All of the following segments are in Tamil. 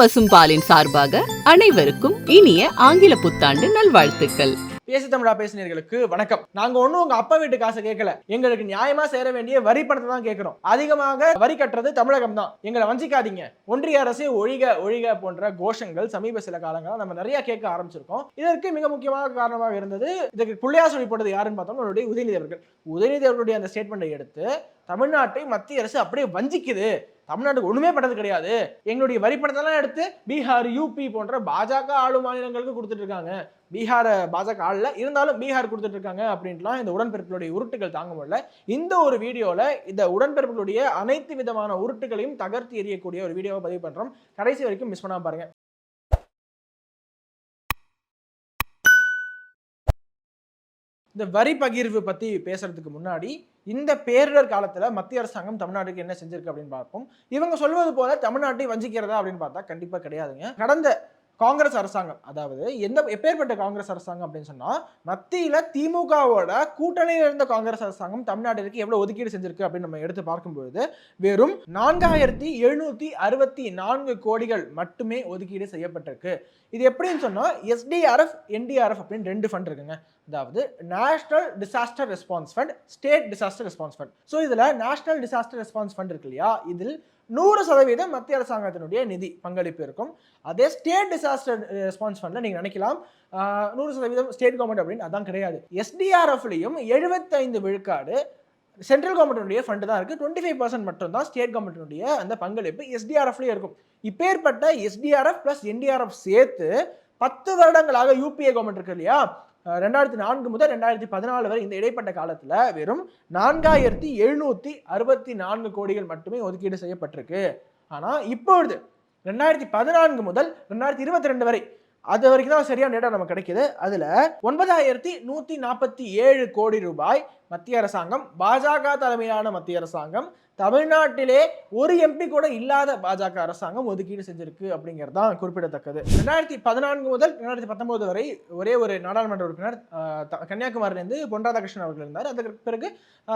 பசும்பாலின் சார்பாக அனைவருக்கும் இனிய ஆங்கில புத்தாண்டு நல்வாழ்த்துக்கள். பேசு தமிழா பேசினர்களுக்கு வணக்கம். நாங்க ஒண்ணும் உங்க அப்பா வீட்டு காசை கேட்கல எங்களுக்கு நியாயமா சேர வேண்டிய வரி பணத்தை தான் கேட்கிறோம். அதிகமாக வரி கட்டுறது தமிழகம் தான். எங்களை வஞ்சிக்காதீங்க. ஒன்றிய அரசு ஒழிக ஒழிக போன்ற கோஷங்கள் சமீப சில காலங்களா நம்ம நிறைய கேட்க ஆரம்பிச்சிருக்கோம். இதற்கு மிக முக்கியமான காரணமாக இருந்தது இதுக்கு புள்ளையா சொல்லிப்பட்டது யாருன்னு பார்த்தோம்னா நம்மளுடைய உதயநிதி அவர்கள். உதயநிதி அவர்களுடைய அந்த ஸ்டேட்மெண்ட்டை எடுத்து தமிழ்நாட்டை மத்திய அரசு அப்படியே வஞ்சிக்குது. தமிழ்நாட்டுக்கு ஒன்றுமே பண்ணது கிடையாது. எங்களுடைய வரி பணத்தெல்லாம் எடுத்து பீகார் யூபி போன்ற பாஜக ஆளு மாநிலங்களுக்கு கொடுத்துட்டு இருக்காங்க. பீகார பாஜக ஆளில் இருந்தாலும் பீகார் கொடுத்துட்டு இருக்காங்க அப்படின்ட்டுலாம் இந்த உடன்பிறப்புகளுடைய உருட்டுகள் தாங்க முடியல. இந்த ஒரு வீடியோவில் இந்த உடன்பிறப்புகளுடைய அனைத்து விதமான உருட்டுகளையும் தகர்த்து எறியக்கூடிய ஒரு வீடியோவை பதிவு பண்ணுறோம் கடைசி வரைக்கும் மிஸ் பண்ணாம பாருங்க. இந்த வரி பகிர்வு பற்றி பேசுறதுக்கு முன்னாடி இந்த பேரிடர் காலத்தில் மத்திய அரசாங்கம் தமிழ்நாட்டுக்கு என்ன செஞ்சிருக்கு அப்படின்னு பார்ப்போம். இவங்க சொல்வது போல தமிழ்நாட்டை வஞ்சிக்கிறதா அப்படின்னு பார்த்தா கண்டிப்பாக கிடையாதுங்க. கடந்த காங்கிரஸ் அரசாங்கம் அதாவது எந்த எப்பேற்பட்ட காங்கிரஸ் அரசாங்கம் அப்படின்னு சொன்னால் மத்தியில் திமுகவோட கூட்டணியில் இருந்த காங்கிரஸ் அரசாங்கம் தமிழ்நாட்டிற்கு எவ்வளோ ஒதுக்கீடு செஞ்சிருக்கு அப்படின்னு நம்ம எடுத்து பார்க்கும்பொழுது வெறும் நான்காயிரத்தி எழுநூற்றி அறுபத்தி நான்கு கோடிகள் மட்டுமே ஒதுக்கீடு செய்யப்பட்டிருக்கு. இது எப்படின்னு சொன்னால் எஸ்டிஆர்எஃப் என்டிஆர்எஃப் அப்படின்னு ரெண்டு ஃபண்ட் இருக்குங்க. அதாவது national disaster response fund state disaster response fund so இதில் நேஷனல் டிசாஸ்டர் ரெஸ்பான்ஸ் ஃபண்ட் இருக்கு இல்லையா? இதில் நூறு சதவீதம் மத்திய அரசாங்கத்தினுடைய நிதி பங்களிப்பு இருக்கும். அதே ஸ்டேட் டிசாஸ்டர் ரெஸ்பான்ஸ் ஃபண்டில் நீங்கள் நினைக்கலாம். நூறு சதவீதம் ஸ்டேட் கவர்மெண்ட் அப்படின்னு அதான் கிடையாது. எஸ்டிஆர்எஃப்லையும் எழுபத்தைந்து விழுக்காடு சென்ட்ரல் கவர்மெண்ட்டுடைய ஃபண்டு தான் இருக்குது டுவெண்ட்டி ஃபைவ் பர்சன்ட் மட்டும் தான் ஸ்டேட் கவர்மெண்ட்டுடைய அந்த பங்களிப்பு எஸ்டிஆர்எஃப்லேயும் இருக்கும். இப்பேற்பட்ட எஸ்டிஆர்எஃப் ப்ளஸ் என்டிஆர்எஃப் சேர்த்து பத்து வருடங்களாக யூபிஏ கவர்மெண்ட் இருக்கு இல்லையா? ரெண்டாயிரத்தி நான்கு முதல் ரெண்டாயிரத்தி பதினாலு வரை இந்த இடைப்பட்ட காலத்தில் வெறும் நான்காயிரத்தி எழுநூற்றி அறுபத்தி நான்கு கோடிகள் மட்டுமே ஒதுக்கீடு செய்யப்பட்டிருக்கு. ஆனால் இப்பொழுது ரெண்டாயிரத்தி பதினான்கு முதல் ரெண்டாயிரத்தி இருபத்தி ரெண்டு வரை அது வரைக்கும் தான் சரியான டேட்டா நமக்கு கிடைக்குது. அதில் ஒன்பதாயிரத்தி நூற்றி நாற்பத்தி ஏழு கோடி ரூபாய் மத்திய அரசாங்கம் பாஜக தலைமையிலான மத்திய அரசாங்கம் தமிழ்நாட்டிலே ஒரு எம்பி கூட இல்லாத பாஜக அரசாங்கம் ஒதுக்கீடு செஞ்சிருக்கு அப்படிங்கிறது தான் குறிப்பிடத்தக்கது. ரெண்டாயிரத்தி பதினான்கு முதல் ரெண்டாயிரத்தி பத்தொன்பது வரை ஒரே ஒரு நாடாளுமன்ற உறுப்பினர் த- கன்னியாகுமரியிலேருந்து பொன் ராதாகிருஷ்ணன் அவர்கள் இருந்தார். அதுக்கு பிறகு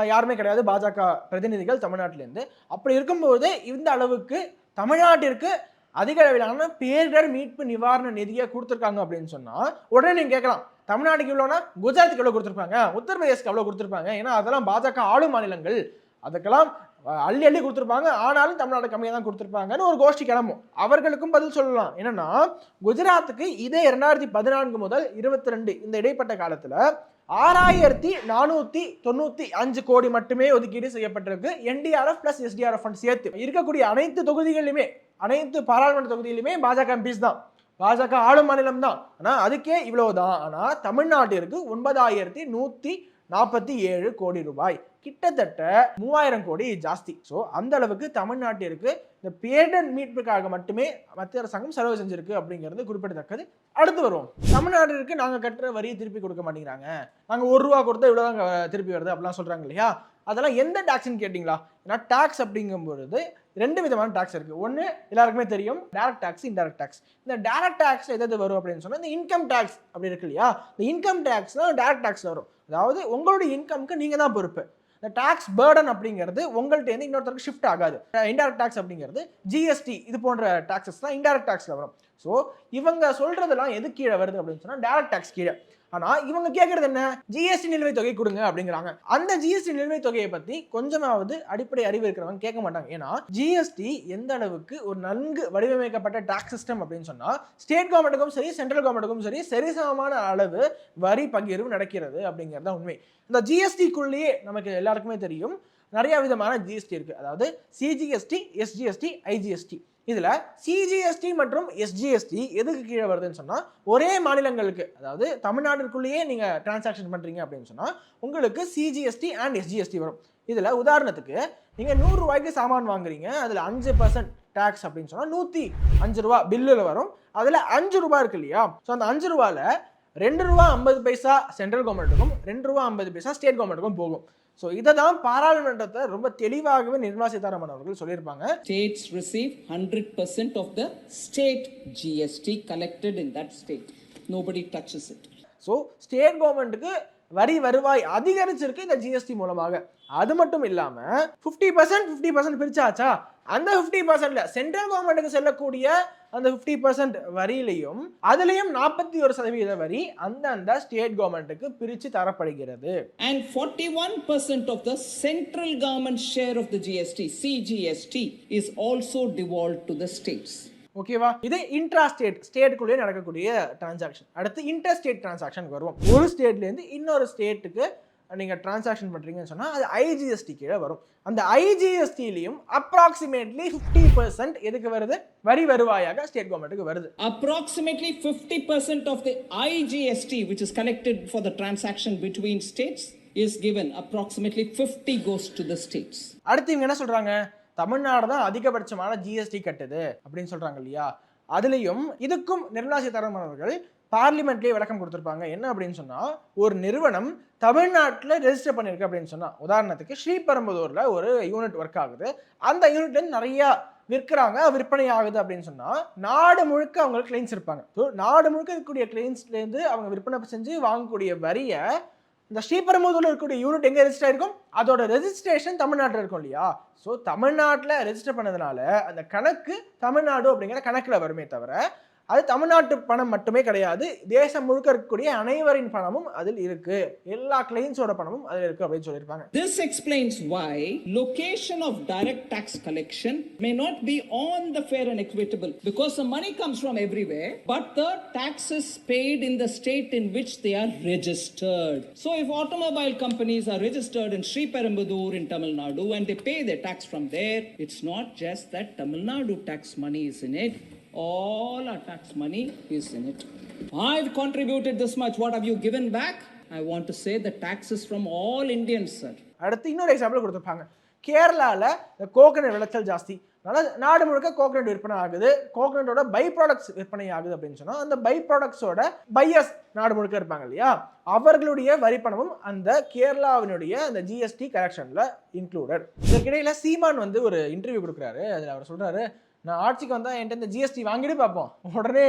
யாருமே கிடையாது பாஜக பிரதிநிதிகள் தமிழ்நாட்டிலேருந்து. அப்படி இருக்கும்போது இந்த அளவுக்கு தமிழ்நாட்டிற்கு அதிக அளவிலான பேரிடர் மீட்பு நிவாரண நிதியை கொடுத்துருக்காங்க அப்படின்னு சொன்னால் உடனே நீங்கள் கேட்கலாம். தமிழ்நாட்டுக்கு இவ்வளோனா குஜராத்துக்கு எவ்வளோ கொடுத்துருப்பாங்க? உத்தரப்பிரதேஷ்க்கு எவ்வளோ கொடுத்துருப்பாங்க? ஏன்னா அதெல்லாம் பாஜக ஆளும் மாநிலங்கள். அதுக்கெல்லாம் அள்ளி அள்ளி கொடுத்துருப்பாங்க. ஆனாலும் தமிழ்நாடு கம்மியாக தான் கொடுத்துருப்பாங்கன்னு ஒரு கோஷ்டி கிளம்பும். அவர்களுக்கும் பதில் சொல்லலாம். என்னன்னா குஜராத்துக்கு இதே இரண்டாயிரத்தி பதினான்கு முதல் இருபத்தி ரெண்டு இந்த இடைப்பட்ட காலத்தில் ஆறாயிரத்தி நானூத்தி தொண்ணூத்தி அஞ்சு கோடி மட்டுமே ஒதுக்கீடு செய்யப்பட்டிருக்கு. என்டிஆர்எஃப் பிளஸ் எஸ்டிஆர்எஃப் ஃபண்ட் சேர்த்து. இருக்கக்கூடிய அனைத்து தொகுதிகளிலுமே அனைத்து பாராளுமன்ற தொகுதியிலுமே பாஜக எம்பிஸ் தான். பாஜக ஆளும் மாநிலம் தான். ஆனா அதுக்கே இவ்வளவுதான். ஆனா தமிழ்நாட்டிற்கு ஒன்பதாயிரத்தி நூத்தி நாற்பத்தி ஏழு கோடி ரூபாய். கிட்டத்தட்ட மூவாயிரம் கோடி ஜாஸ்தி. ஸோ அந்த அளவுக்கு தமிழ்நாட்டிற்கு இந்த பேடன் மீட்புக்காக மட்டுமே மத்திய அரசாங்கம் செலவு செஞ்சிருக்கு அப்படிங்கிறது குறிப்பிடத்தக்கது. அடுத்து வருவோம். தமிழ்நாட்டிற்கு நாங்கள் கட்டுற வரியை திருப்பி கொடுக்க மாட்டேங்கிறாங்க. நாங்கள் ஒரு ரூபா கொடுத்தா இவ்வளோதான் திருப்பி வருது அப்படிலாம் சொல்கிறாங்க இல்லையா? அதெல்லாம் எந்த டேக்ஸ்ன்னு கேட்டிங்களா? ஏன்னா டாக்ஸ் அப்படிங்கும்பொழுது ரெண்டு விதமான டாக்ஸ் இருக்குது ஒன்று எல்லாருக்குமே தெரியும் டேரக்ட் டாக்ஸ் இன்டெரக்ட் டாக்ஸ் இந்த டேரக்ட் டாக்ஸ் எது எது வரும் அப்படின்னு சொன்னால் இந்த இன்கம் டாக்ஸ் அப்படி இருக்கு இல்லையா? இந்த இன்கம் டாக்ஸ் டேரக்ட் டாக்ஸ் வரும். அதாவது உங்களுடைய இன்கம்க்கு நீங்கள் தான் பொறுப்பு. இந்த டாக்ஸ் பேர்டன் அப்படிங்கிறது உங்கள்கிட்ட இருந்து இன்னொருத்தருக்கு ஷிஃப்ட் ஆகாது. இன்டெரக்ட் டாக்ஸ் அப்படிங்கிறது ஜிஎஸ்டி இது போன்ற டாக்ஸஸ் தான் இன்டெரக்ட் டாக்ஸில் வரும். ஸோ இவங்க சொல்கிறதெல்லாம் எது கீழே வருது அப்படின்னு சொன்னால் டேரக்ட் டாக்ஸ் கீழே. ஆனா இவங்க கேட்கறது என்ன? ஜிஎஸ்டி நிலுவைத் தொகை கொடுங்க அப்படிங்கிறாங்க. அந்த ஜிஎஸ்டி நிலுவைத் தொகையை பத்தி கொஞ்சமாவது அடிப்படை அறிவு இருக்கிறவங்க கேட்க மாட்டாங்க. ஏன்னா ஜிஎஸ்டி எந்த அளவுக்கு ஒரு நன்கு வடிவமைக்கப்பட்ட டாக்ஸ் சிஸ்டம் அப்படின்னு சொன்னா ஸ்டேட் கவர்மெண்ட்டுக்கும் சரி சென்ட்ரல் கவர்மெண்ட்டுக்கும் சரி சரிசமமான அளவு வரி பகிர்வு நடக்கிறது அப்படிங்கிறது தான் உண்மை. இந்த ஜிஎஸ்டிக்குள்ளேயே நமக்கு எல்லாருக்குமே தெரியும். நிறைய விதமான ஜிஎஸ்டி இருக்குது அதாவது சிஜிஎஸ்டி எஸ்ஜிஎஸ்டி ஐஜிஎஸ்டி இதில் சிஜிஎஸ்டி மற்றும் எஸ்ஜிஎஸ்டி எதுக்கு கீழே வருதுன்னு சொன்னால் ஒரே மாநிலங்களுக்கு அதாவது தமிழ்நாட்டிற்குள்ளேயே நீங்கள் டிரான்சாக்ஷன் பண்ணுறீங்க அப்படின்னு சொன்னால் உங்களுக்கு சிஜிஎஸ்டி அண்ட் எஸ்ஜிஎஸ்டி வரும். இதில் உதாரணத்துக்கு நீங்கள் நூறுரூவாய்க்கு சாமான் வாங்குறீங்க அதில் அஞ்சு பர்சன்ட் டேக்ஸ் அப்படின்னு சொன்னால் நூற்றி அஞ்சு ரூபா பில்லில் வரும். அதில் அஞ்சு ரூபா இருக்கு இல்லையா? ஸோ அந்த அஞ்சு ரூபாவில் ரெண்டு ரூபா ஐம்பது பைசா சென்ட்ரல் கவர்மெண்ட்டுக்கும் ரெண்டு ரூபா ஐம்பது பைசா ஸ்டேட் கவர்மெண்ட்டுக்கும் போகும். ஸோ இதை தான் பாராளுமன்றத்தை ரொம்ப தெளிவாகவே நிர்மலா சீதாராமன் அவர்கள் சொல்லியிருப்பாங்க States receive 100% of the state GST collected in that state. Nobody touches it. So state கவர்மெண்ட்டுக்கு வரி வருவாய் அதிகரிச்சிருக்கு இந்த ஜிஎஸ்டி மூலமாக அது மட்டும் இல்லாம ஃபிஃப்டி பர்சன்ட் ஃபிஃப்டி பர்சன்ட் பிரிச்சாச்சா அந்த ஃபிஃப்டி பர்சன்ட்ல சென்ட்ரல் கவர்மெண்ட்டுக்கு செல்லக்கூடிய அந்த ஃபிஃப்டி பர்சன்ட் வரியிலையும் அதுலேயும் நாற்பத்தி ஒரு சதவீத வரி அந்தந்த ஸ்டேட் கவர்மெண்ட்டுக்கு பிரித்து தரப்படுகிறது. And 41% of the central government share of the GST, CGST, is also devolved to the states. ஓகேவா இது இன்ட்ரா ஸ்டேட் ஸ்டேட்டுக்குள்ளேயே நடக்கக்கூடிய டிரான்சாக்ஷன் அடுத்து இன்டர் ஸ்டேட் டிரான்சாக்ஷன் வருவோம். ஒரு ஸ்டேட்லேருந்து இன்னொரு ஸ்டேட்டுக்கு நீங்கள் டிரான்சாக்ஷன் பண்ணுறீங்கன்னு சொன்னால் அது ஐஜிஎஸ்டி கீழே வரும். அந்த ஐஜிஎஸ்டிலையும் அப்ராக்சிமேட்லி ஃபிஃப்டி பர்சன்ட் எதுக்கு வருது? வரி வருவாயாக ஸ்டேட் கவர்மெண்ட்டுக்கு வருது. Approximately 50% of the IGST, which is collected for the transaction between states, is given. Approximately 50 goes to the states. அடுத்து இவங்க என்ன சொல்கிறாங்க தமிழ்நாடு தான் அதிகபட்சமான ஜிஎஸ்டி கட்டுது அப்படின்னு சொல்கிறாங்க இல்லையா? அதுலேயும் இதுக்கும் நிர்மலா சீதாராமன் அவர்கள் பார்லிமெண்ட்லேயே விளக்கம் கொடுத்துருப்பாங்க. என்ன அப்படின்னு சொன்னால் ஒரு நிறுவனம் தமிழ்நாட்டில் ரெஜிஸ்டர் பண்ணியிருக்கு அப்படின்னு சொன்னால் உதாரணத்துக்கு ஸ்ரீபெரும்புதூரில் ஒரு யூனிட் ஒர்க் ஆகுது. அந்த யூனிட்லேருந்து நிறையா விற்கிறாங்க விற்பனை ஆகுது அப்படின்னு சொன்னால் நாடு முழுக்க அவங்களுக்கு கிளைன்ஸ் இருப்பாங்க. ஸோ நாடு முழுக்க இருக்கக்கூடிய கிளைன்ஸ்லேருந்து அவங்க விற்பனை செஞ்சு வாங்கக்கூடிய வரியை இந்த ஸ்ரீபெரும்புதூரில் இருக்கக்கூடிய யூனிட் எங்கே ரெஜிஸ்டர் ஆயிருக்கும்? அதோட ரெஜிஸ்ட்ரேஷன் தமிழ்நாட்டில் இருக்கும் இல்லையா? ஸோ தமிழ்நாட்டில் ரெஜிஸ்டர் பண்ணதுனால அந்த கணக்கு தமிழ்நாடு அப்படிங்கிற கணக்கில் வருமே தவிர அது தமிழ்நாட்டு பணம் மட்டுமே கிடையாது தேசம் முழுக்க இருக்கக்கூடிய அனைவரின் பணமும் அதில் இருக்கு எல்லா கிளைன்ஸோட பணமும் அதில் இருக்கு அப்படின்னு சொல்லியிருப்பாங்க this explains why location of direct tax collection may not be on the fair and equitable because the money comes from everywhere but the tax is paid in the state in which they are registered so if automobile companies are registered in Sriperumbudur in Tamil Nadu and they pay the tax from there it's not just that Tamil Nadu tax money is in it All our tax money is in it. I've contributed this much. What have you given back? I want to say the taxes from all Indians, sir. அடுத்து இன்னொரு எக்ஸாம்பிள் கொடுத்துருப்பாங்க கேரளாவில் இந்த கோகனட் விளைச்சல் ஜாஸ்தி அதனால் நாடு முழுக்க கோகனட் விற்பனை ஆகுது கோகனட்டோட பை ப்ராடக்ட்ஸ் விற்பனை ஆகுது அப்படின்னு சொன்னால் அந்த பை ப்ராடக்ட்ஸோட பையர்ஸ் நாடு முழுக்க இருப்பாங்க இல்லையா அவர்களுடைய வரி பணமும் அந்த கேரளாவினுடைய அந்த ஜிஎஸ்டி கலெக்ஷனில் இன்க்ளூடட் இதற்கிடையில் சீமான் வந்து ஒரு இன்டர்வியூ கொடுக்குறாரு அதில் அவர் சொல்கிறாரு நான் ஆட்சிக்கு வந்தால் என்கிட்ட இந்த ஜிஎஸ்டி வாங்கிட்டு பார்ப்போம் உடனே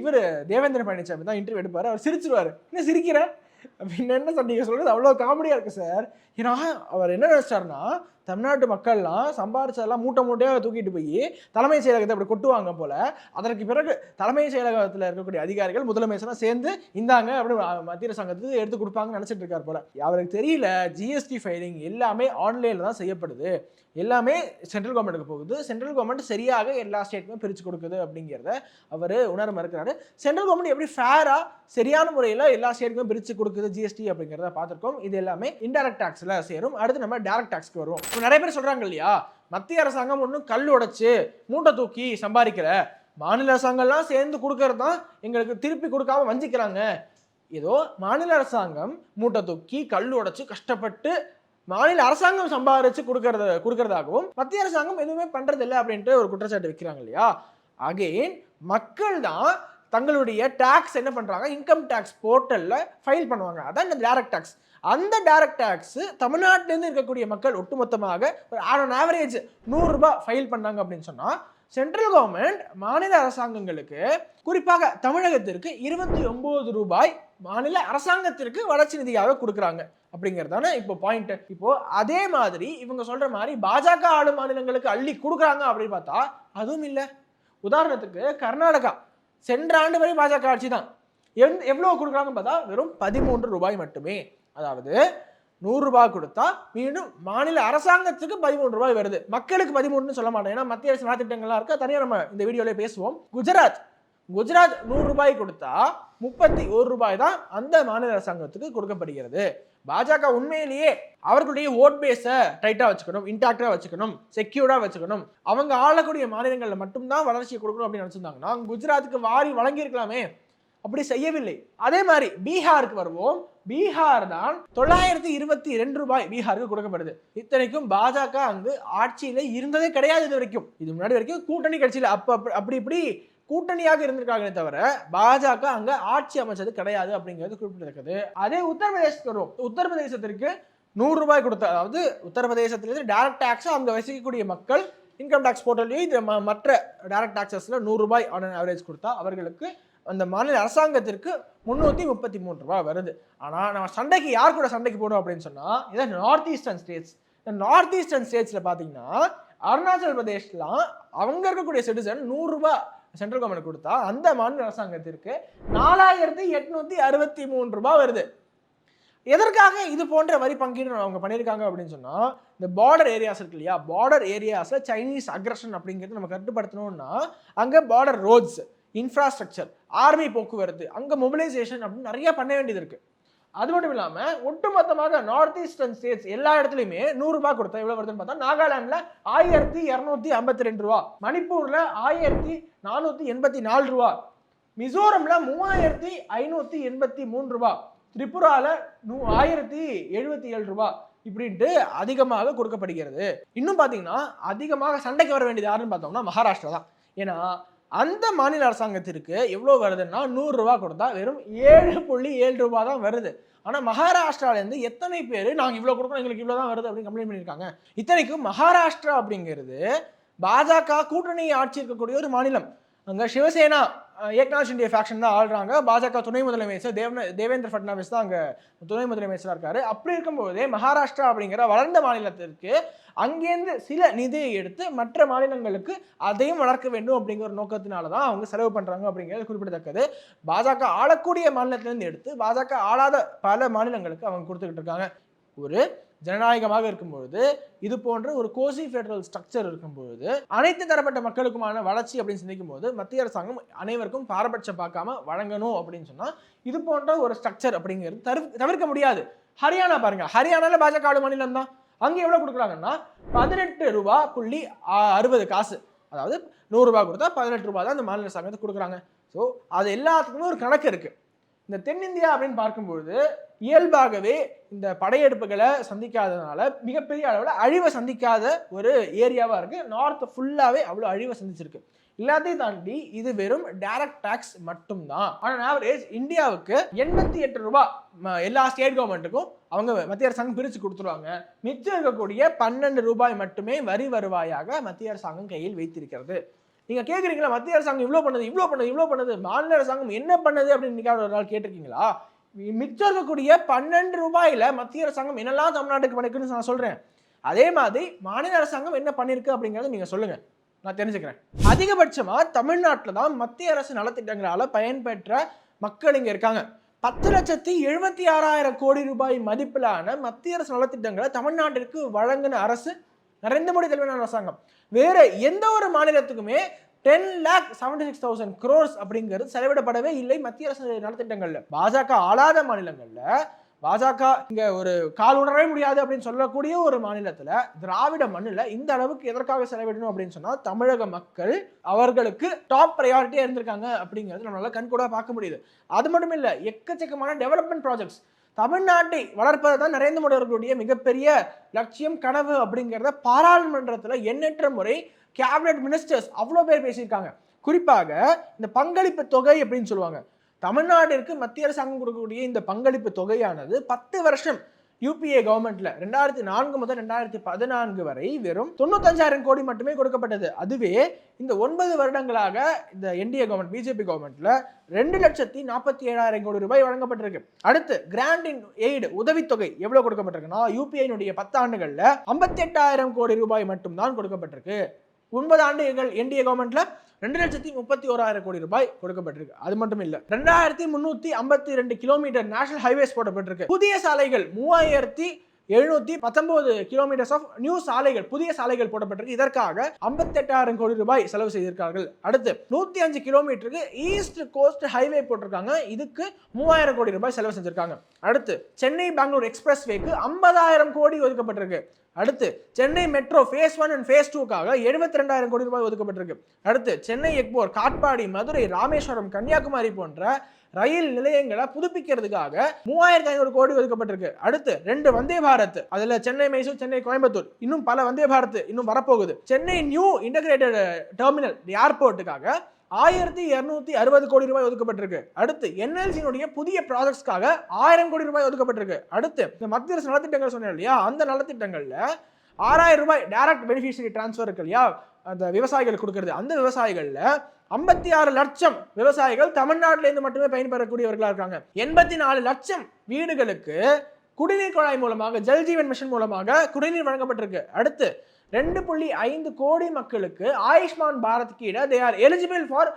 இவர் தேவேந்திர பழனிசாமி தான் இன்டர்வியூ எடுப்பார். அவர் சிரிச்சிருவார். என்ன சிரிக்கிறேன் அப்படின்னு என்ன சார் நீங்கள் சொல்கிறது அவ்வளோ காமெடியாக இருக்குது சார். ஏன்னா அவர் என்ன நினச்சிட்டாருன்னா தமிழ்நாட்டு மக்கள்லாம் சம்பாரிச்சதெல்லாம் மூட்டை மூட்டையாக தூக்கிட்டு போய் தலைமைச் செயலகத்தை அப்படி கொட்டுவாங்க போல். அதற்கு பிறகு தலைமை செயலகத்தில் இருக்கக்கூடிய அதிகாரிகள் முதலமைச்சராக சேர்ந்து இந்தாங்க அப்படின்னு மத்திய சங்கத்துக்கு எடுத்து கொடுப்பாங்கன்னு நினச்சிட்டு இருக்கார் போல். அவருக்கு தெரியல ஜிஎஸ்டி ஃபைலிங் எல்லாமே ஆன்லைனில் தான் செய்யப்படுது. எல்லாமே சென்ட்ரல் கவர்மெண்ட்டுக்கு போகுது. சென்ட்ரல் கவர்மெண்ட் சரியாக எல்லா ஸ்டேட்டுமே பிரித்து கொடுக்குது அப்படிங்கிறத அவர் உணர மறுக்கிறாரு. சென்ட்ரல் கவர்மெண்ட் எப்படி ஃபேராக சரியான முறையில் எல்லா ஸ்டேட்டுக்குமே பிரித்து கொடுக்குது ஜிஎஸ்டி அப்படிங்கிறத பார்த்துருக்கோம். இது எல்லாமே இன்டெரக்ட் டேக்ஸில் சேரும். அடுத்து நம்ம டேரக்ட் டாக்ஸ்க்கு வருவோம். இப்போ நிறைய பேர் சொல்கிறாங்க இல்லையா? மத்திய அரசாங்கம் ஒன்றும் கல் உடைச்சு மூட்டை தூக்கி சம்பாதிக்கல. மாநில அரசாங்கம்லாம் சேர்ந்து கொடுக்கறது தான் எங்களுக்கு திருப்பி கொடுக்காம வஞ்சிக்கிறாங்க. ஏதோ மாநில அரசாங்கம் மூட்டை தூக்கி கல் உடைச்சு கஷ்டப்பட்டு மாநில அரசாங்கம் சம்பாதிச்சு கொடுக்கறத கொடுக்கறதாகவும் மத்திய அரசாங்கம் எதுவுமே பண்ணுறதில்லை அப்படின்ட்டு ஒரு குற்றச்சாட்டு வைக்கிறாங்க இல்லையா? அகெயின் மக்கள் தான் தங்களுடைய டேக்ஸ் என்ன பண்ணுறாங்க இன்கம் டேக்ஸ் போர்ட்டலில் ஃபைல் பண்ணுவாங்க. அதான் இந்த டேரக்ட் டேக்ஸ் அந்த டேரக்ட் டேக்ஸ் தமிழ்நாட்டிலேருந்து இருக்கக்கூடிய மக்கள் ஒட்டுமொத்தமாக ஒரு ஆன் ஆவரேஜ் நூறுரூபா ஃபைல் பண்ணாங்க அப்படின்னு சொன்னால் சென்ட்ரல் கவர்மெண்ட் மாநில அரசாங்கங்களுக்கு குறிப்பாக தமிழகத்திற்கு இருபத்தி ஒம்பது ரூபாய் மாநில அரசாங்கத்திற்கு வளர்ச்சி நிதியாக கொடுக்குறாங்க. அப்படிங்கிறது தானே இப்போ பாயிண்ட் இப்போ அதே மாதிரி இவங்க சொல்ற மாதிரி பாஜக ஆளும் மாநிலங்களுக்கு அள்ளி கொடுக்குறாங்க அப்படின்னு பார்த்தா அதுவும் இல்லை. உதாரணத்துக்கு கர்நாடகா. சென்ற ஆண்டு வரை பாஜக ஆட்சி தான் எவ் எவ்வளோ கொடுக்குறாங்கன்னு பார்த்தா வெறும் பதிமூன்று ரூபாய் மட்டுமே. அதாவது நூறுரூபா கொடுத்தா மீண்டும் மாநில அரசாங்கத்துக்கு பதிமூணு ரூபாய் வருது. மக்களுக்கு பதிமூணுன்னு சொல்ல மாட்டேன் ஏன்னா மத்திய அரசு நலத்திட்டங்கள்லாம் இருக்கா? தனியாக நம்ம இந்த வீடியோவில் பேசுவோம். குஜராத் குஜராத் நூறு ரூபாய் கொடுத்தா முப்பத்தி ஒரு ரூபாய் தான் அந்த மாநில அரசாங்கத்துக்கு கொடுக்கப்படுகிறது. பாஜக உண்மையிலேயே அவர்களுடைய ஓட் பேஸை டைட்டாக வச்சுக்கணும் இன்டாக்டாக வச்சுக்கணும் செக்யூர்டாக வச்சுக்கணும். அவங்க ஆளக்கூடிய மாநிலங்களில் மட்டும்தான் வளர்ச்சியை கொடுக்கணும் அப்படின்னு நினச்சிருந்தாங்க நாங்கள் குஜராத்துக்கு வாரி வழங்கியிருக்கலாமே. அப்படி செய்யவில்லை. அதே மாதிரி பீகாருக்கு வருவோம். பீகார் தான் தொள்ளாயிரத்தி இருபத்தி ரெண்டு ரூபாய் பீகாருக்கு கொடுக்கப்படுது. இத்தனைக்கும் பாஜக அங்கு ஆட்சியில இருந்ததே கிடையாது இது வரைக்கும். இது முன்னாடி வரைக்கும் கூட்டணி கட்சியில் அப்ப- அப்படி இப்படி கூட்டணியாக இருந்திருக்காங்களே தவிர பாஜக அங்க ஆட்சி அமைச்சது கிடையாது அப்படிங்கிறது குறிப்பிட்டிருக்குது. அதே உத்தரப்பிரதேசத்துக்கு வரும் உத்தரப்பிரதேசத்திற்கு நூறு ரூபாய் கொடுத்த அதாவது உத்தரப்பிரதேசத்திலிருந்து டைரக்ட் டேக்ஸ் அங்க வசிக்கக்கூடிய மக்கள் இன்கம் டேக்ஸ் போர்ட்டல்லையும் இது ம- மற்ற டைரக்ட் டாக்ஸஸ்ல நூறு ரூபாய் ஆன் ஆவரேஜ் கொடுத்தா அவர்களுக்கு அந்த மாநில அரசாங்கத்திற்கு முந்நூற்றி முப்பத்தி மூணு ரூபாய் வருது. ஆனால் நம்ம சண்டைக்கு யார் கூட சண்டைக்கு போடுவோம் அப்படின்னு சொன்னால் இதான் நார்த் ஈஸ்டர்ன் ஸ்டேட்ஸ் இந்த நார்த் ஈஸ்டர்ன் ஸ்டேட்ஸில் பார்த்தீங்கன்னா அருணாச்சல் பிரதேஷ்லாம் அவங்க இருக்கக்கூடிய சிட்டிசன் நூறுரூபா சென்ட்ரல் கவர்மெண்ட் கொடுத்தா அந்த மாநில அரசாங்கத்திற்கு நாலாயிரத்தி எட்நூத்தி அறுபத்தி மூணு ரூபாய் வருது. எதற்காக இது போன்ற வரி பங்கீடு அவங்க பண்ணியிருக்காங்க அப்படின்னு சொன்னால் இந்த பார்டர் ஏரியாஸ் இருக்கு இல்லையா? பார்டர் ஏரியாஸில் சைனீஸ் அக்ரஷன் அப்படிங்கிறது நம்ம கட்டுப்படுத்தணும்னா அங்கே பார்டர் ரோட்ஸ் இன்ஃப்ராஸ்ட்ரக்சர் ஆர்மி போக்குவரத்து அங்கே மொபிலைசேஷன் அப்படின்னு நிறைய பண்ண வேண்டியது இருக்குது அது மட்டும் இல்லாமல் ஒட்டுமொத்தமாக நார்த் ஈஸ்டர்ன் ஸ்டேட்ஸ் எல்லா இடத்துலையுமே நூறுரூபா கொடுத்தா எவ்வளோ வருதுன்னு பார்த்தா நாகாலாண்டில் ஆயிரத்தி இரநூத்தி ஐம்பத்தி ரெண்டு ரூபா மணிப்பூரில் ஆயிரத்தி நானூற்றி எண்பத்தி நாலு ரூபா மிசோரமில் மூவாயிரத்தி ஐநூற்றி எண்பத்தி மூணு ரூபா திரிபுராவில் நூ ஆயிரத்தி எழுபத்தி ஏழு ரூபா இப்படின்ட்டு அதிகமாக கொடுக்கப்படுகிறது. இன்னும் பார்த்தீங்கன்னா அதிகமாக சண்டைக்கு வர வேண்டியது யாருன்னு பார்த்தோம்னா மகாராஷ்டிரா தான். ஏன்னா அந்த மாநில அரசாங்கத்திற்கு எவ்வளோ வருதுன்னா நூறுரூவா கொடுத்தா வெறும் ஏழு புள்ளி ஏழு ரூபா தான் வருது. ஆனால் மகாராஷ்டிராவிலேருந்து எத்தனை பேர் நாங்கள் இவ்வளோ கொடுக்கணும் எங்களுக்கு இவ்வளோ தான் வருது அப்படின்னு கம்ப்ளைண்ட் பண்ணியிருக்காங்க. இத்தனைக்கும் மகாராஷ்டிரா அப்படிங்கிறது பாஜக கூட்டணி ஆட்சி இருக்கக்கூடிய ஒரு மாநிலம். அங்கே சிவசேனா ஏக்நாத் ஷிண்டே ஃபேக்ஷன் தான் ஆள்றாங்க. பாஜக துணை முதலமைச்சர் தேவ தேவேந்திர ஃபட்னாவிஸ் தான் அங்கே துணை முதலமைச்சராக இருக்காரு. அப்படி இருக்கும்போதே மகாராஷ்டிரா அப்படிங்கிற வளர்ந்த மாநிலத்திற்கு அங்கேருந்து சில நிதியை எடுத்து மற்ற மாநிலங்களுக்கு அதையும் வளர்க்க வேண்டும் அப்படிங்கிற ஒரு நோக்கத்தினால தான் அவங்க செலவு பண்ணுறாங்க அப்படிங்கிறது குறிப்பிடத்தக்கது. பாஜக ஆளக்கூடிய மாநிலத்திலேருந்து எடுத்து பாஜக ஆளாத பல மாநிலங்களுக்கு அவங்க கொடுத்துக்கிட்டு இருக்காங்க. ஒரு ஜனநாயகமாக இருக்கும்பொழுது இது போன்ற ஒரு கோசி ஃபெடரல் ஸ்ட்ரக்சர் இருக்கும்பொழுது அனைத்து தரப்பட்ட மக்களுக்குமான வளர்ச்சி அப்படின்னு சிந்திக்கும் போது மத்திய அரசாங்கம் அனைவருக்கும் பாரபட்சம் பார்க்காம வழங்கணும் அப்படின்னு சொன்னால் இது போன்ற ஒரு ஸ்ட்ரக்சர் அப்படிங்கிறது தவிர தவிர்க்க முடியாது. ஹரியானா பாருங்க. ஹரியானால பாஜக ஆளு மாநிலம் தான். அங்கே எவ்வளோ கொடுக்குறாங்கன்னா பதினெட்டு ரூபா புள்ளி அறுபது காசு. அதாவது நூறுரூபா கொடுத்தா பதினெட்டு ரூபா தான் அந்த மாநில அரசாங்கத்துக்கு கொடுக்குறாங்க. ஸோ அது எல்லாத்துக்குமே ஒரு கணக்கு இருக்குது இந்த தென்னிந்தியா அப்படின்னு பார்க்கும்பொழுது இயல்பாகவே இந்த படையெடுப்புகளை சந்திக்காததுனால மிகப்பெரிய அளவில் அழிவை சந்திக்காத ஒரு ஏரியாவாக இருக்குது நார்த் ஃபுல்லாகவே அவ்வளோ அழிவை சந்திச்சிருக்கு. எல்லாத்தையும் தாண்டி இது வெறும் டைரக்ட் டேக்ஸ் மட்டும்தான். ஆனால் ஆவரேஜ் இந்தியாவுக்கு எண்பத்தி எட்டு ரூபா ம- எல்லா ஸ்டேட் கவர்மெண்ட்டுக்கும் அவங்க மத்திய அரசாங்கம் பிரித்து கொடுத்துருவாங்க. மிச்சம் இருக்கக்கூடிய பன்னெண்டு ரூபாய் மட்டுமே வரி வருவாயாக மத்திய அரசாங்கம் கையில் வைத்திருக்கிறது. நீங்கள் கேட்குறீங்களா மத்திய அரசாங்கம் இவ்வளோ பண்ணுது இவ்வளோ பண்ணது இவ்வளோ பண்ணது. மாநில அரசாங்கம் என்ன பண்ணுது அப்படின்னு இன்னைக்காவது ஒரு நாள் கேட்டிருக்கீங்களா? மிச்சம் இருக்கக்கூடிய பன்னெண்டு ரூபாயில் மத்திய அரசாங்கம் என்னெல்லாம் தமிழ்நாட்டுக்கு பண்ணிருக்குன்னு நான் சொல்கிறேன் அதே மாதிரி மாநில அரசாங்கம் என்ன பண்ணியிருக்கு அப்படிங்கிறத நீங்கள் சொல்லுங்கள் நான் தெரிஞ்சுக்கிறேன். அதிகபட்சமாக தமிழ்நாட்டில் தான் மத்திய அரசு நலத்திட்டங்களால் பயன்பெற்ற மக்கள் இங்கே இருக்காங்க. பத்து லட்சத்தி எழுபத்தி ஆறாயிரம் கோடி ரூபாய் மதிப்பிலான மத்திய அரசு நலத்திட்டங்களை தமிழ்நாட்டிற்கு வழங்கின அரசு நரேந்திர மோடி தலைமையிலான அரசாங்கம். வேற எந்த ஒரு மாநிலத்துக்குமே ten lakh seventy six thousand crores அப்படிங்கிறது செலவிடப்படவே இல்லை மத்திய அரசு நலத்திட்டங்கள்ல. பாஜக ஆளாத மாநிலங்கள்ல பாஜக இங்க ஒரு கால் உணரவே முடியாது அப்படின்னு சொல்லக்கூடிய ஒரு மாநிலத்துல திராவிட மண்ணில் இந்த அளவுக்கு எதற்காக செலவிடணும் அப்படின்னு சொன்னா தமிழக மக்கள் அவர்களுக்கு டாப் ப்ரையாரிட்டியா இருந்திருக்காங்க அப்படிங்கிறது நம்மளால கண்கூடா பார்க்க முடியுது. அது மட்டும் இல்ல எக்கச்சக்கமான டெவலப்மெண்ட் ப்ராஜெக்ட்ஸ் தமிழ்நாட்டை வளர்ப்பது தான் நரேந்திர மோடி அவர்களுடைய மிகப்பெரிய லட்சியம் கனவு அப்படிங்கிறத பாராளுமன்றத்தில் எண்ணற்ற முறை கேபினட் மினிஸ்டர்ஸ் அவ்வளோ பேர் பேசியிருக்காங்க. குறிப்பாக இந்த பங்களிப்பு தொகை அப்படின்னு சொல்லுவாங்க. தமிழ்நாட்டிற்கு மத்திய அரசாங்கம் கொடுக்கக்கூடிய இந்த பங்களிப்பு தொகையானது பத்து வருஷம் யூபிஏ கவர்மெண்ட்ல ரெண்டாயிரத்தி நான்கு முதல் ரெண்டாயிரத்தி பதினான்கு வரை வெறும் தொண்ணூத்தஞ்சாயிரம் கோடி மட்டுமே கொடுக்கப்பட்டது. அதுவே இந்த ஒன்பது வருடங்களாக இந்த என்டிஏ கவர்மெண்ட் பிஜேபி கவர்மெண்ட்ல ரெண்டு லட்சத்தி நாற்பத்தி ஏழாயிரம் கோடி ரூபாய் வழங்கப்பட்டிருக்கு. அடுத்து கிராண்ட் இன் எய்டு உதவித்தொகை எவ்வளவு கொடுக்கப்பட்டிருக்குன்னா யூபிஐனுடைய பத்தாண்டுகளில் ஐம்பத்தி எட்டாயிரம் கோடி ரூபாய் மட்டும்தான் கொடுக்கப்பட்டிருக்கு. ஒன்பது ஆண்டுகள் என்டிஏ கவர்மெண்ட்ல ரெண்டு லட்சத்தி முப்பத்தி ஓராயிரம் கோடி ரூபாய் கொடுக்கப்பட்டிருக்கு. அது மட்டும் இல்ல ரெண்டாயிரத்தி முன்னூத்தி ஐம்பத்தி ரெண்டு கிலோமீட்டர் நேஷனல் ஹைவேஸ் போடப்பட்டிருக்கு. புதிய சாலைகள் மூவாயிரத்தி எழுநூத்தி பத்தொன்பது கிலோமீட்டர்ஸ் ஆஃப் நியூ சாலைகள் புதிய சாலைகள் போடப்பட்டிருக்கு. இதற்காக ஐம்பத்தெட்டாயிரம் கோடி ரூபாய் செலவு செய்திருக்கார்கள் அடுத்து நூத்தி அஞ்சு கிலோமீட்டருக்கு ஈஸ்ட் கோஸ்ட் ஹைவே போட்டிருக்காங்க. இதுக்கு மூவாயிரம் கோடி ரூபாய் செலவு செஞ்சிருக்காங்க. அடுத்து சென்னை பெங்களூர் எக்ஸ்பிரஸ் வேக்கு ஐம்பதாயிரம் கோடி ஒதுக்கப்பட்டிருக்கு. அடுத்து Chennai metro phase one and phase டூக்காக எழுபத்தி ரெண்டாயிரம் கோடி ரூபாய் ஒதுக்கப்பட்டிருக்கு. அடுத்து சென்னை எக்போர் காட்பாடி மதுரை ராமேஸ்வரம் கன்னியாகுமரி போன்ற ரயில் நிலையங்களை புதுப்பிக்கிறதுக்காக மூவாயிரத்தி ஐநூறு கோடி ஒதுக்கப்பட்டிருக்கு. அடுத்து ரெண்டு வந்தே பாரத். அதுல சென்னை மைசூர் சென்னை கோயம்புத்தூர். இன்னும் பல வந்தே பாரத் இன்னும் வரப்போகுது. சென்னை நியூ இன்டகிரேட்டட் டெர்மினல் ஏர்போர்ட்டுக்காக ஆயிரத்தி இருநூத்தி அறுபது கோடி ரூபாய் ஒதுக்கப்பட்டிருக்கு. அடுத்து என்எல்சியினுடைய புதிய ப்ராஜெக்ட்ஸ்க்காக ஆயிரம் கோடி ரூபாய் ஒதுக்கப்பட்டிருக்கு. அடுத்து இந்த மத்திய அரசு நலத்திட்டங்கள் சொன்னேன் இல்லையா? அந்த நலத்திட்டங்களில் ஆறாயிரம் ரூபாய் டைரக்ட் பெனிஃபிஷியரி டிரான்ஸ்ஃபர் இருக்கு இல்லையா? அந்த விவசாயிகள் கொடுக்கறது. அந்த விவசாயிகளில் ஐம்பத்தி ஆறு லட்சம் விவசாயிகள் தமிழ்நாட்டிலேருந்து மட்டுமே பயன்பெறக்கூடியவர்களாக இருக்காங்க. எண்பத்தி நாலு லட்சம் வீடுகளுக்கு குடிநீர் குழாய் மூலமாக ஜல்ஜீவன் மிஷன் மூலமாக குடிநீர் வழங்கப்பட்டிருக்கு. அடுத்து ரெண்டு புள்ளி ஐந்து கோடி மக்களுக்கு ஆயுஷ்மான் பாரத் கீழே they are eligible for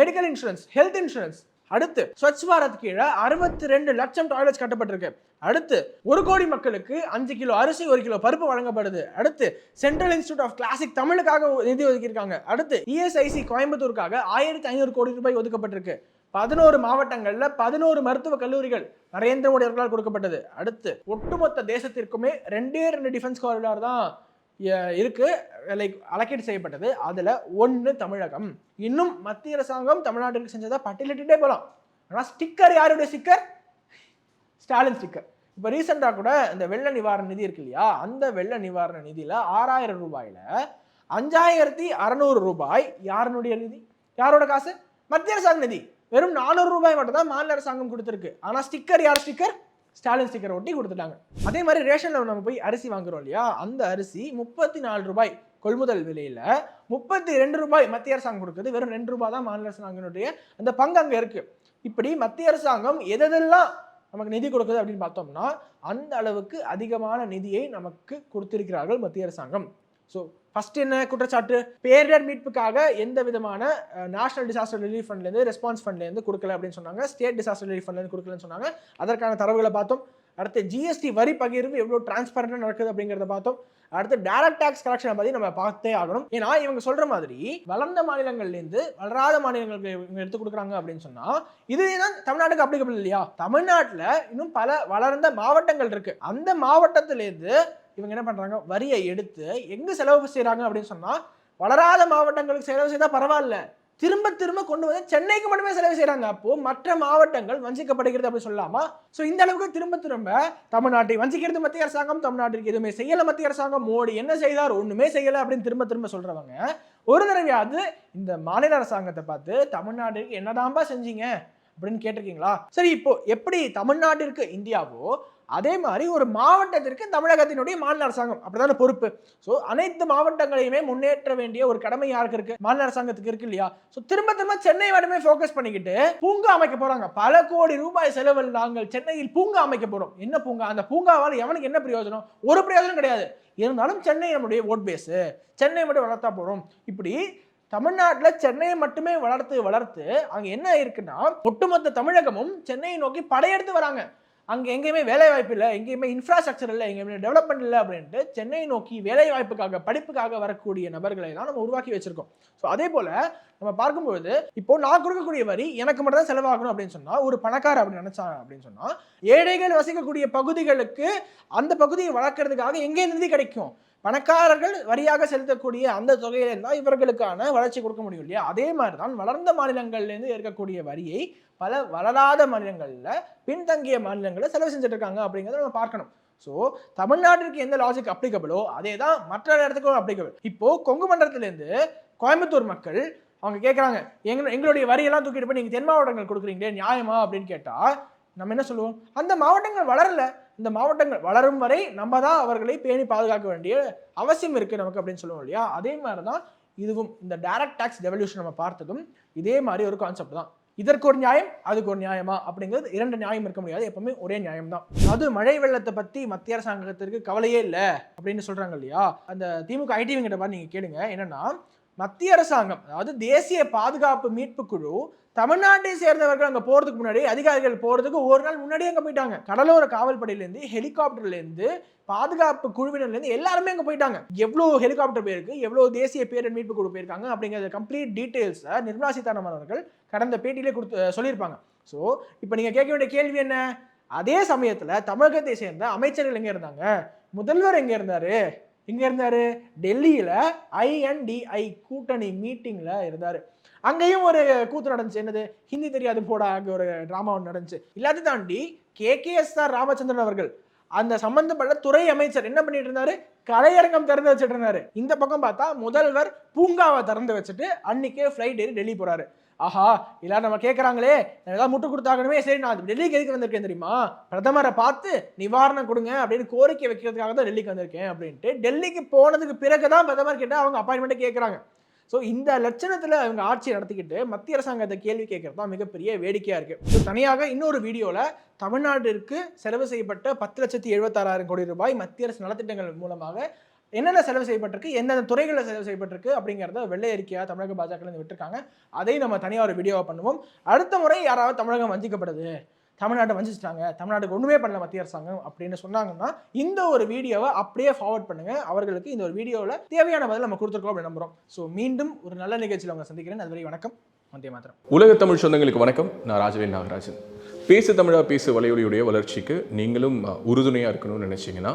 medical insurance health insurance அடுத்து ஸ்வச் பாரத் கீழே அறுபத்தி ரெண்டு லட்சம் டாய்லெட்ஸ் கட்டப்பட்டிருக்கு. அடுத்து ஒரு கோடி மக்களுக்கு அஞ்சு கிலோ அரிசி ஒரு கிலோ பருப்பு வழங்கப்படுது. அடுத்து சென்ட்ரல் இன்ஸ்டியூட் ஆஃப் கிளாசிக் தமிழுக்காக நிதி ஒதுக்கியிருக்காங்க. அடுத்து இஎஸ்ஐசி கோயம்புத்தூருக்காக ஆயிரத்தி ஐநூறு கோடி ரூபாய் ஒதுக்கப்பட்டிருக்கு. பதினோரு மாவட்டங்களில் பதினோரு மருத்துவ கல்லூரிகள் நரேந்திர மோடி அவர்களால் கொடுக்கப்பட்டது. அடுத்து ஒட்டுமொத்த தேசத்திற்குமே ரெண்டே ரெண்டு டிஃபென்ஸ் காரிடார் தான். இருக்குது இருக்கு. லைக் அலக்கேட் செய்யப்பட்டது. அதில் ஒன்று தமிழகம். இன்னும் மத்திய அரசாங்கம் தமிழ்நாட்டுக்கு செஞ்சதா? பட்டியலிட்டுட்டே போகலாம் ஆனால் ஸ்டிக்கர் யாருடைய ஸ்டிக்கர் ஸ்டாலின் ஸ்டிக்கர் இப்போ ரீசெண்டாக கூட இந்த வெள்ள நிவாரண நிதி இருக்கு இல்லையா? அந்த வெள்ள நிவாரண நிதியில் ஆறாயிரம் ரூபாயில் அஞ்சாயிரத்தி அறநூறு ரூபாய் யாருனுடைய நிதி? யாரோட காசு? மத்திய அரசாங்க நிதி. வெறும் நானூறு ரூபாய் மட்டும் தான் மாநில அரசாங்கம் கொடுத்துருக்கு. ஆனால் ஸ்டிக்கர் யார் ஸ்டிக்கர் ஸ்டாலின் ஸ்டிக்கரை ஒட்டி கொடுத்துட்டாங்க. அதே மாதிரி ரேஷனில் நம்ம போய் அரிசி வாங்குறோம் இல்லையா? அந்த அரிசி முப்பத்தி நாலு ரூபாய் கொள்முதல் விலையில் முப்பத்தி ரெண்டு ரூபாய் மத்திய அரசாங்கம் கொடுக்குது. வெறும் ரெண்டு ரூபாய் தான் மாநில அரசாங்கத்தினுடைய அந்த பங்கு அங்கே இருக்குது இப்படி மத்திய அரசாங்கம் எதெல்லாம் நமக்கு நிதி கொடுக்குது அப்படின்னு பார்த்தோம்னா அந்த அளவுக்கு அதிகமான நிதியை நமக்கு கொடுத்திருக்கிறார்கள் மத்திய அரசாங்கம். ஸோ ஃபர்ஸ்ட் என்ன குற்றச்சாட்டு? பேரிடர் மீட்புக்காக எந்த விதமான நேஷனல் டிசாஸ்டர் ரிலீஃப் ஃபண்ட்லேருந்து ரெஸ்பான்ஸ் ஃபண்ட்லேருந்து கொடுக்கல அப்படின்னு சொன்னாங்க. ஸ்டேட் டிசாஸ்டர் ரிலீஃப் ஃபண்ட்லேருந்து கொடுக்கலன்னு சொன்னாங்க. அதற்கான தரவுகளை பார்த்தோம். அடுத்து ஜிஎஸ்டி வரி பகிர்வு எவ்வளோ டிரான்ஸ்பரண்டாக நடக்குது அப்படிங்கிறத பார்த்தோம். அடுத்து டைரக்ட் டேக்ஸ் கலெக்ஷனை பற்றி நம்ம பார்த்தே ஆகணும். ஏன்னா இவங்க சொல்கிற மாதிரி வளர்ந்த மாநிலங்கள்லேருந்து வளராத மாநிலங்களுக்கு இவங்க எடுத்து கொடுக்குறாங்க அப்படின்னு சொன்னா இதுதான் தமிழ்நாட்டுக்கு அப்ளிகபிள் இல்லையா? தமிழ்நாட்டில் இன்னும் பல வளர்ந்த மாவட்டங்கள் இருக்குது அந்த மாவட்டத்திலேருந்து இவங்க என்ன பண்றாங்க? வரியை எடுத்து எங்க செலவு செய்கிறாங்க அப்படின்னு சொன்னா வளராத மாவட்டங்களுக்கு செலவு செய்தா பரவாயில்ல. திரும்ப திரும்ப கொண்டு வந்து சென்னைக்கு மட்டுமே செலவு செய்கிறாங்க அப்போ மற்ற மாவட்டங்கள் வஞ்சிக்கப்படுகிறது அப்படின்னு சொல்லலாமா ஸோ இந்த அளவுக்கு திரும்ப திரும்ப தமிழ்நாட்டை வஞ்சிக்கிறது மத்திய அரசாங்கம் தமிழ்நாட்டிற்கு எதுவுமே செய்யல மத்திய அரசாங்கம். மோடி என்ன செய்தார்? ஒண்ணுமே செய்யல அப்படின்னு திரும்ப திரும்ப சொல்றவங்க ஒரு தடவையாவது இந்த மாநில அரசாங்கத்தை பார்த்து தமிழ்நாட்டிற்கு என்னதான்பா செஞ்சீங்க அப்படின்னு கேட்டிருக்கீங்களா? சரி இப்போ எப்படி தமிழ்நாட்டிற்கு இந்தியாவோ அதே மாதிரி ஒரு மாவட்டத்திற்கு தமிழகத்தினுடைய மாநில அரசாங்கம். அப்படிதான பொறுப்பு. ஸோ அனைத்து மாவட்டங்களையுமே முன்னேற்ற வேண்டிய ஒரு கடமை யாருக்கு இருக்கு? மாநில அரசாங்கத்துக்கு இருக்கு இல்லையா? ஸோ திரும்ப திரும்ப சென்னை மட்டுமே ஃபோக்கஸ் பண்ணிக்கிட்டு பூங்கா அமைக்க போறாங்க. பல கோடி ரூபாய் செலவில் நாங்கள் சென்னையில் பூங்கா அமைக்க போறோம். என்ன பூங்கா? அந்த பூங்காவால் எவனுக்கு என்ன பிரயோஜனம்? ஒரு பிரயோஜனம் கிடையாது. இருந்தாலும் சென்னை நம்முடைய ஓட் பேஸு சென்னை மட்டும் வளர்த்தா போறோம். இப்படி தமிழ்நாட்டில் சென்னையை மட்டுமே வளர்த்து வளர்த்து அங்கே என்ன இருக்குன்னா ஒட்டுமொத்த தமிழகமும் சென்னையை நோக்கி படையெடுத்து வராங்க. அங்கே எங்கேயுமே வேலை வாய்ப்பு இல்லை எங்கேயுமே இன்ஃப்ராஸ்ட்ரக்சர் இல்லை எங்கேயுமே டெவலப்மெண்ட் இல்லை அப்படின்ட்டு சென்னையை நோக்கி வேலை வாய்ப்புக்காக படிப்புக்காக வரக்கூடிய நபர்களை தான் நம்ம உருவாக்கி வச்சிருக்கோம். ஸோ அதே போல் நம்ம பார்க்கும்போது இப்போ நான் கொடுக்கக்கூடிய வரி எனக்கு மட்டும் தான் செலவாகணும் அப்படின்னு சொன்னால் ஒரு பணக்கார அப்படி நினச்சாங்க அப்படின்னு சொன்னால் ஏழைகள் வசிக்கக்கூடிய பகுதிகளுக்கு அந்த பகுதியை வளர்க்கறதுக்காக எங்கே நிதி கிடைக்கும்? பணக்காரர்கள் வரியாக செலுத்தக்கூடிய அந்த தொகையில தான் இவர்களுக்கான வளர்ச்சி கொடுக்க முடியும் இல்லையா? அதே மாதிரி தான் வளர்ந்த மாநிலங்கள்லேருந்து இருக்கக்கூடிய வரியை பல வளராத மாநிலங்களில் பின்தங்கிய மாநிலங்களில் செலவு செஞ்சுட்டு இருக்காங்க அப்படிங்கிறத நம்ம பார்க்கணும். ஸோ தமிழ்நாட்டிற்கு எந்த லாஜிக் அப்ளிகபிளோ அதே தான் மற்ற இடத்துக்கும் அப்ளிகபிள் இப்போ கொங்கு மண்டலத்திலேருந்து கோயம்புத்தூர் மக்கள் அவங்க கேட்குறாங்க எங்க எங்களுடைய வரியெல்லாம் தூக்கிட்டு போய் நீங்கள் தென் மாவட்டங்கள் கொடுக்குறீங்களே நியாயமா? அப்படின்னு கேட்டால் நம்ம என்ன சொல்லுவோம்? அந்த மாவட்டங்கள் வளரல. இந்த மாவட்டங்கள் வளரும் வரை நம்ம தான் அவர்களை பேணி பாதுகாக்க வேண்டிய அவசியம் இருக்குது நமக்கு அப்படின்னு சொல்லுவோம் இல்லையா? அதே மாதிரி தான் இதுவும் இந்த டைரக்ட் டேக்ஸ் ரெவல்யூஷன் நம்ம பார்த்ததும் இதே மாதிரி ஒரு கான்செப்ட் தான். இதற்கு ஒரு நியாயம் அதுக்கு ஒரு நியாயமா? அப்படிங்கிறது இரண்டு நியாயம் இருக்க முடியாது. எப்பவுமே ஒரே நியாயம் தான் அது மழை வெள்ளத்தை பத்தி மத்திய அரசாங்கத்திற்கு கவலையே இல்லை அப்படின்னு சொல்றாங்க இல்லையா? அந்த திமுக ஐடிவிங்கிட்ட பார்த்து நீங்க கேளுங்க. என்னன்னா மத்திய அரசாங்கம் அதாவது தேசிய பாதுகாப்பு மீட்பு குழு தமிழ்நாட்டை சேர்ந்தவர்கள் அங்க போறதுக்கு முன்னாடி அதிகாரிகள் போறதுக்கு ஒரு நாள் முன்னாடியே அங்க போயிட்டாங்க. கடலோர காவல்படையிலேருந்து ஹெலிகாப்டர்லேருந்து பாதுகாப்பு குழுவினர்லேருந்து எல்லாருமே அங்கே போயிட்டாங்க. எவ்வளோ ஹெலிகாப்டர் போயிருக்கு எவ்வளோ தேசிய பேரிடர் மீட்பு குழு போயிருக்காங்க அப்படிங்கிற கம்ப்ளீட் டீட்டெயில்ஸை நிர்மலா சீதாராமன் அவர்கள் கடந்த பேட்டியிலே கொடுத்து சொல்லியிருப்பாங்க. ஸோ இப்போ நீங்கள் கேட்க வேண்டிய கேள்வி என்ன? அதே சமயத்தில் தமிழகத்தை சேர்ந்த அமைச்சர்கள் எங்கே இருந்தாங்க? முதல்வர் எங்கே இருந்தார்? எங்கே இருந்தார். டெல்லியில் ஐஎன்டிஐ கூட்டணி மீட்டிங்கில் இருந்தார். அங்கேயும் ஒரு கூத்து நடந்துச்சு. என்னது? ஹிந்தி தெரியாது போடா அங்கே ஒரு டிராமா ஒன்று நடந்துச்சு. எல்லாத்தையும் தாண்டி K. K. S. R. Ramachandran அவர்கள் அந்த சம்பந்தப்பட்ட துறை அமைச்சர் என்ன பண்ணிட்டு இருந்தாரு? கலையரங்கம் திறந்து வச்சுட்டு இருந்தாரு. இந்த பக்கம் பார்த்தா முதல்வர் பூங்காவை திறந்து வச்சுட்டு அன்னைக்கே ஃப்ளைட் ஏறி டெல்லி போறாரு. ஆஹா எல்லாரும் நம்ம கேட்குறாங்களே ஏதாவது முட்டு கொடுத்தாகணுமே சரி நான் டெல்லிக்கு எதுக்கு வந்திருக்கேன் தெரியுமா? பிரதமரை பார்த்து நிவாரணம் கொடுங்க அப்படின்னு கோரிக்கை வைக்கிறதுக்காக தான் டெல்லிக்கு வந்திருக்கேன் அப்படின்ட்டு டெல்லிக்கு போனதுக்கு பிறகு தான் பிரதமர் கிட்ட அவங்க அப்பாயின்மெண்ட்டை கேட்குறாங்க ஸோ இந்த லட்சணத்தில் அவங்க ஆட்சி நடத்திக்கிட்டு மத்திய அரசாங்கத்தை கேள்வி கேட்கறது தான் மிகப்பெரிய வேடிக்கையாக இருக்குது ஸோ தனியாக இன்னொரு வீடியோவில் தமிழ்நாட்டிற்கு செலவு செய்யப்பட்ட பத்து லட்சத்தி எழுபத்தாறாயிரம் கோடி ரூபாய் மத்திய அரசு நலத்திட்டங்கள் மூலமாக என்னென்ன செலவு செய்யப்பட்டிருக்கு எந்தெந்த துறைகளில் செலவு செய்யப்பட்டிருக்கு அப்படிங்கிறத வெள்ளை அறிக்கையாக தமிழக பாஜகலேருந்து விட்டுருக்காங்க. அதை நம்ம தனியாக ஒரு வீடியோவை பண்ணுவோம். அடுத்த முறை யாராவது தமிழகம் வஞ்சிக்கப்படுது தமிழ்நாட்டை வஞ்சிச்சிட்டாங்க தமிழ்நாட்டுக்கு ஒன்றுமே பண்ணல மத்திய அரசாங்கம் அப்படின்னு சொன்னாங்கன்னா இந்த ஒரு வீடியோவை அப்படியே ஃபார்வர்ட் பண்ணுங்கள் அவர்களுக்கு இந்த ஒரு வீடியோவில் தேவையான பதில் நம்ம கொடுத்துருக்கோம் அப்படின்னு நம்புறோம். ஸோ மீண்டும் ஒரு நல்ல நிகழ்ச்சியில் உங்களை சந்திக்கிறேன். அதுவரை வணக்கம். வந்தே மாத்திரம் உலக தமிழ் சொந்தங்களுக்கு வணக்கம். நான் ராஜவேல் நாகராஜன். பேசு தமிழா பேசு வலையொலியுடைய வளர்ச்சிக்கு நீங்களும் உறுதுணையாக இருக்கணும்னு நினச்சிங்கன்னா